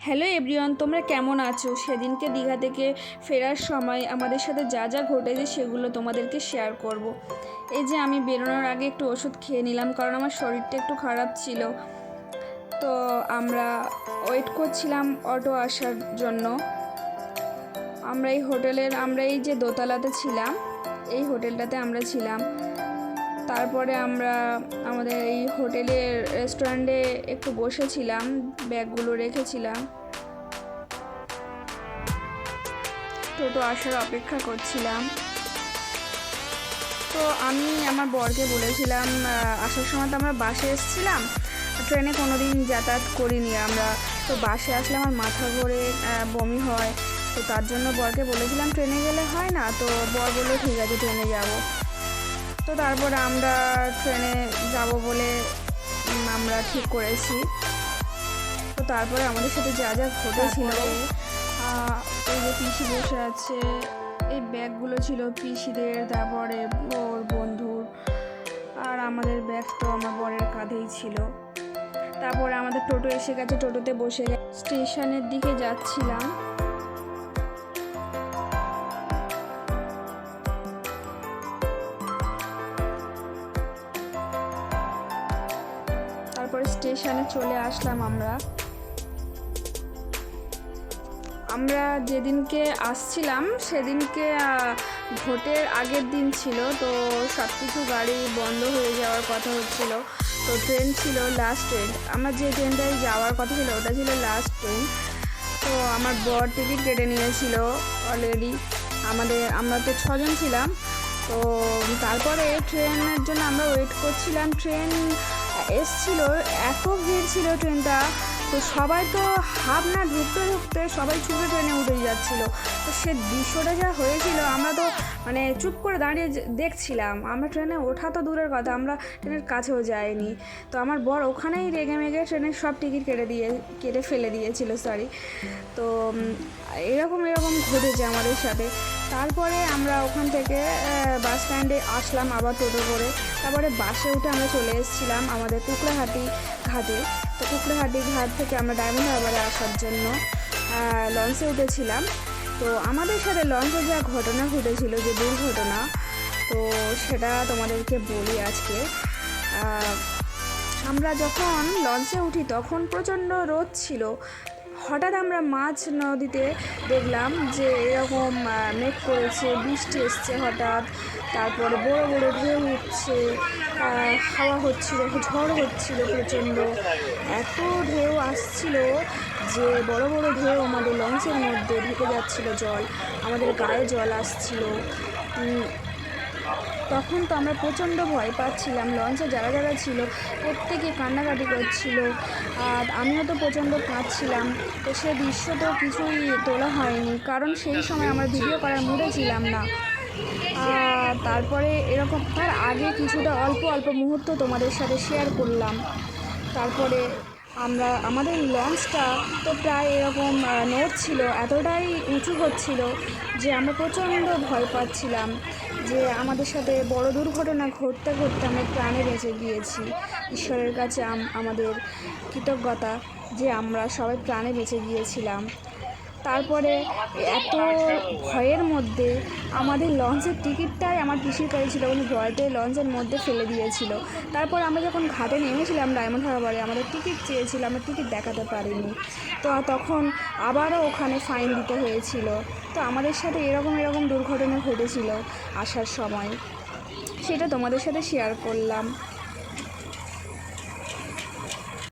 Hello everyone তোমরা কেমন আছো? সেদিনকে দীঘা থেকে ফেরার সময় আমাদের সাথে যা যা ঘটেছে সেগুলো তোমাদেরকে শেয়ার করব। এই যে আমি বেরোনোর আগে একটু ওষুধ খেয়ে নিলাম, কারণ আমার শরীরটা একটু খারাপ ছিল। তো আমরা ওয়েট করছিলাম অটো আসার জন্য। আমরা এই হোটেলের, আমরা এই যে দোতলাতে ছিলাম, এই হোটেলটাতে আমরা ছিলাম। তারপরে আমরা আমাদের এই হোটেলের রেস্টুরেন্টে একটু বসেছিলাম ব্যাগগুলো রেখেছিলাম। টোটো আসার অপেক্ষা করছিলাম। তো আমি আমার বরকে বলেছিলাম আসার সময় তো আমরা বাসে এসেছিলাম ট্রেনে কোনো দিন যাতায়াত করিনি আমরা। তো বাসে আসলে আমার মাথা আহ, বমি হয়। তো তার জন্য বরকে বলেছিলাম ট্রেনে গেলে হয় না? তো বর বলল ঠিক আছে ট্রেনে যাব। তো তারপরে আমরা ট্রেনে যাব বলে আমরা ঠিক করেছি। তো তারপরে আমাদের সাথে যা যা ঘটেছিল এই যে পিসি বসে আছে এই ব্যাগগুলো ছিল পিসিদের তারপরে ওর বন্ধুর আর আমাদের ব্যাগ তো আমার বরের কাঁধেই ছিল। তারপরে আমাদের টোটো এসে গেছে টোটোতে বসে স্টেশনের দিকে যাচ্ছিলাম। তারপরে স্টেশনে চলে আসলাম আমরা। আমরা যেদিনকে আসছিলাম, সেদিনকে ভোটের আগের দিন ছিল, তো সব কিছু গাড়ি বন্ধ হয়ে যাওয়ার কথা হচ্ছিল। তো ট্রেন ছিল লাস্ট ট্রেন আমার যে ট্রেনটায় যাওয়ার কথা ছিল, ওটা ছিল লাস্ট ট্রেন তো আমার বর টিকিট কেটে নিয়েছিল অলরেডি আমাদের, আমরা তো ছজন ছিলাম। তো তারপরে ট্রেনের জন্য আমরা ওয়েট করছিলাম। ট্রেন এসছিল এত ভিড় ছিল ট্রেনটা। তো সবাই তো হাফ না ঢুকতে ঢুকতে সবাই ছুটে ট্রেনে উঠে যাচ্ছিল। তো সে দৃশ্যটা যা হয়েছিল, আমরা তো মানে চুপ করে দাঁড়িয়ে দেখছিলাম। আমরা ট্রেনে ওঠা তো দূরের কথা, আমরা ট্রেনের কাছেও যাইনি। তো আমার বর ওখানেই রেগে মেগে ট্রেনের সব টিকিট কেটে দিয়ে, কেটে ফেলে দিয়েছিল সরি তো এরকম এরকম ঘটেছে আমাদের সাথে। তারপরে আমরা ওখান থেকে বাস স্ট্যান্ডে আসলাম আবার টোটো করে। তারপরে বাসে উঠে আমরা চলে এসেছিলাম আমাদের কুকড়াহাটি ঘাটে। তো কুকড়াহাটি ঘাট থেকে আমরা ডায়মন্ড হারবারে আসার জন্য লঞ্চে উঠেছিলাম। তো আমাদের সাথে লঞ্চে যা ঘটনা ঘটেছিল, যে দুর্ঘটনা, তো সেটা তোমাদেরকে বলি আজকে। আমরা যখন লঞ্চে উঠি তখন প্রচণ্ড রোদ ছিল। হঠাৎ আমরা মাঝ নদীতে দেখলাম যে এরকম মেঘ করেছে, বৃষ্টি এসছে হঠাৎ, তারপরে বড় বড় ঢেউ উঠছে হাওয়া হচ্ছিল, ঝড় হচ্ছিল প্রচণ্ড। এত ঢেউ আসছিল যে বড় বড় ঢেউ আমাদের লঞ্চের মধ্যে ঢুকে যাচ্ছিল জল, আমাদের গায়ে জল আসছিল। তখন তো আমরা প্রচণ্ড ভয় পাচ্ছিলাম। লঞ্চে যারা যারা ছিল, প্রত্যেকে কান্নাকাটি করছিল। আর আমিও তো প্রচণ্ড কাঁদছিলাম। তো সে দৃশ্য তো কিছুই তোলা হয়নি। কারণ সেই সময় আমরা ভিডিও করার মুডে ছিলাম না। তারপরে এরকম তার আগে কিছুটা অল্প অল্প মুহূর্ত তোমাদের সাথে শেয়ার করলাম। তারপরে আমরা, আমাদের লঞ্চটা তো প্রায় এরকম নড়ছিল এতটাই উঁচু হচ্ছিল যে আমরা প্রচণ্ড ভয় পাচ্ছিলাম যে আমাদের সাথে বড় দুর্ঘটনা ঘটতে ঘটতে আমরা প্রাণে বেঁচে গিয়েছি। ঈশ্বরের কাছে আমাদের কৃতজ্ঞতা যে আমরা সবাই প্রাণে বেঁচে গিয়েছিলাম। তারপরে এত ভয়ের মধ্যে আমাদের লঞ্চের টিকিটটাই আমার পিসির কাছে ছিল উনি ভয়তে লঞ্চের মধ্যে ফেলে দিয়েছিল। তারপর আমরা যখন ঘাটে নেমেছিলাম ডায়মন্ড হারবারে, আমাদের টিকিট চেয়েছিল, আমরা টিকিট দেখাতে পারিনি। তো তখন আবারও ওখানে ফাইন দিতে হয়েছিল। তো আমাদের সাথে এরকম এরকম দুর্ঘটনা ঘটেছিল আসার সময়। সেটা তোমাদের সাথে শেয়ার করলাম।